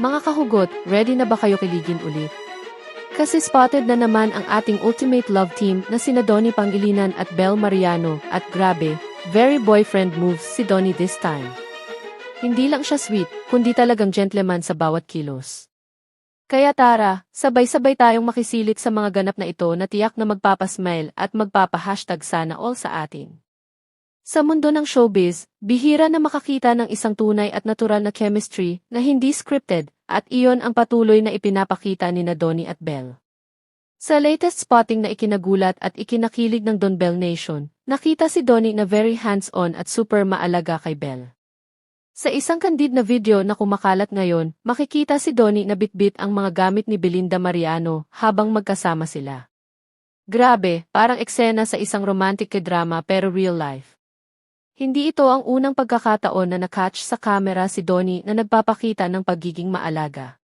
Mga kahugot, ready na ba kayo kiligin ulit? Kasi spotted na naman ang ating ultimate love team na sina Donnie Pangilinan at Bel Mariano at grabe, very boyfriend moves si Donnie this time. Hindi lang siya sweet, kundi talagang gentleman sa bawat kilos. Kaya tara, sabay-sabay tayong makisilit sa mga ganap na ito na tiyak na magpapasmile at magpapa-hashtag sana all sa atin. Sa mundo ng showbiz, bihira na makakita ng isang tunay at natural na chemistry na hindi scripted at iyon ang patuloy na ipinapakita ni na Donnie at Belle. Sa latest spotting na ikinagulat at ikinakilig ng Don Bell Nation, nakita si Donnie na very hands-on at super maalaga kay Belle. Sa isang candid na video na kumakalat ngayon, makikita si Donnie na bitbit ang mga gamit ni Belinda Mariano habang magkasama sila. Grabe, parang eksena sa isang romantic drama pero real life. Hindi ito ang unang pagkakataon na nakatch sa kamera si Donnie na nagpapakita ng pagiging maalaga.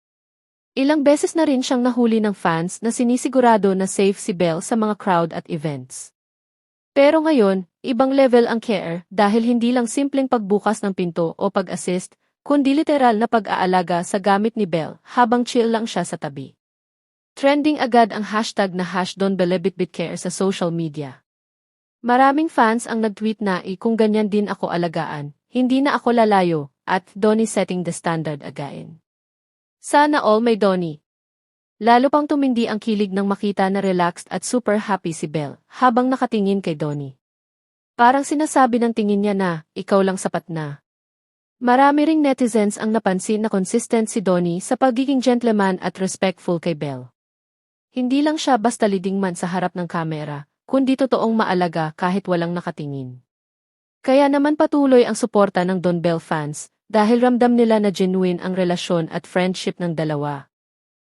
Ilang beses na rin siyang nahuli ng fans na sinisigurado na safe si Belle sa mga crowd at events. Pero ngayon, ibang level ang care dahil hindi lang simpleng pagbukas ng pinto o pag-assist, kundi literal na pag-aalaga sa gamit ni Belle habang chill lang siya sa tabi. Trending agad ang hashtag na hash sa social media. Maraming fans ang nag-tweet na i kung ganyan din ako alagaan, hindi na ako lalayo, at Donnie setting the standard again. Sana all may Donnie, Lalo pang tumindi ang kilig ng makita na relaxed at super happy si Belle habang nakatingin kay Donnie. Parang sinasabi ng tingin niya na, ikaw lang sapat na. Marami ring netizens ang napansin na consistent si Donnie sa pagiging gentleman at respectful kay Belle. Hindi lang siya basta leading man sa harap ng kamera, kundi totoong maalaga kahit walang nakatingin. Kaya naman patuloy ang suporta ng Don Bell fans dahil ramdam nila na genuine ang relasyon at friendship ng dalawa.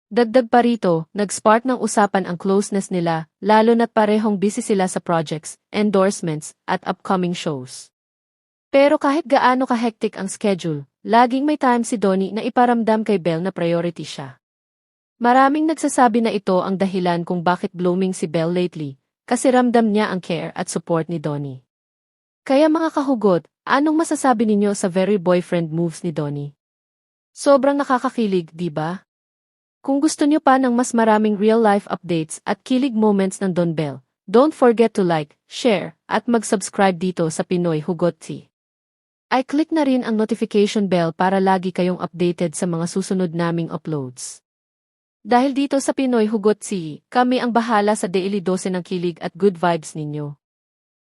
Dagdag pa rito, nag-spark ng usapan ang closeness nila, lalo na't parehong busy sila sa projects, endorsements, at upcoming shows. Pero kahit gaano ka-hectic ang schedule, laging may time si Donnie na iparamdam kay Belle na priority siya. Maraming nagsasabi na ito ang dahilan kung bakit blooming si Belle lately, kasi ramdam niya ang care at support ni Donnie. Kaya mga kahugot, anong masasabi ninyo sa very boyfriend moves ni Donnie? Sobrang nakakakilig, di ba? Kung gusto niyo pa ng mas maraming real-life updates at kilig moments ng Don Bell, don't forget to like, share, at mag-subscribe dito sa Pinoy Hugot Tea. I click na rin ang notification bell para lagi kayong updated sa mga susunod naming uploads. Dahil dito sa Pinoy Hugot Tea, kami ang bahala sa daily dose ng kilig at good vibes ninyo.